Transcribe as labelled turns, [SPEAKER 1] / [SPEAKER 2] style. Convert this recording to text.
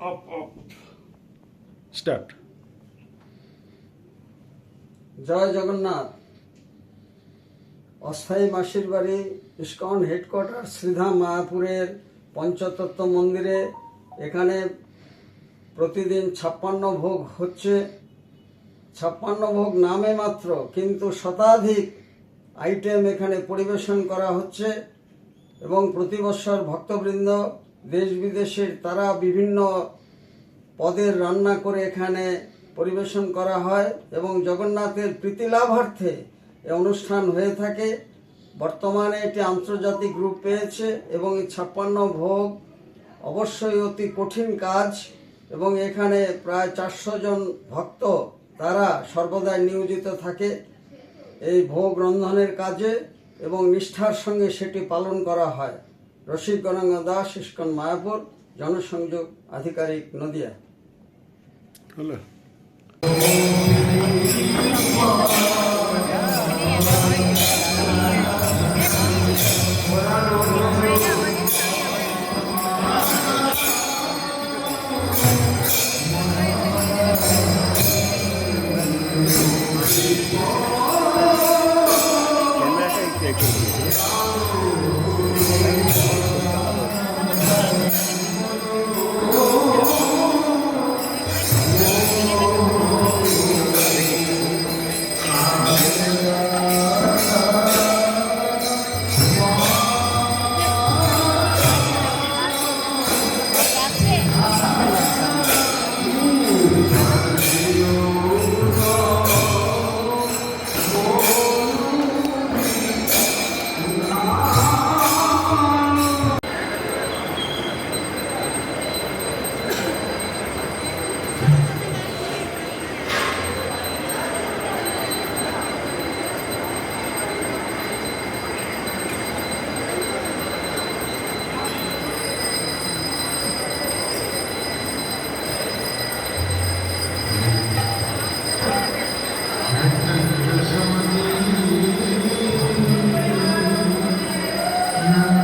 [SPEAKER 1] Of off
[SPEAKER 2] start
[SPEAKER 3] জয় জগন্নাথ। অস্থায়ী মাসির বাড়ি ইস্কন হেডকোয়ার্টার শ্রীধাম মায়াপুরের পঞ্চতত্ত্ব মন্দিরে। এখানে প্রতিদিন ছাপ্পান্ন ভোগ হচ্ছে। ছাপ্পান্ন ভোগ নামে মাত্র কিন্তু শতাধিক আইটেম এখানে পরিবেশন করা হচ্ছে। এবং প্রতি বছর ভক্তবৃন্দ দেশ বিদেশের তারা বিভিন্ন পদের রান্না করে এখানে পরিবেশন করা হয় এবং জগন্নাথের প্রীতি লাভার্থে এই অনুষ্ঠান হয়ে থাকে। বর্তমানে এটি আন্তর্জাতিক রূপ পেয়েছে এবং এই ছাপ্পান্ন ভোগ অবশ্যই অতি কঠিন কাজ এবং এখানে প্রায় চারশো জন ভক্ত তারা সর্বদাই নিয়োজিত থাকে এই ভোগ রন্ধনের কাজে এবং নিষ্ঠার সঙ্গে সেটি পালন করা হয়। রসিক গণাঙ্গ দাস ইস্কন মায়াপুর জনসংযোগ আধিকারিক নদিয়া।
[SPEAKER 2] হলো। Amém.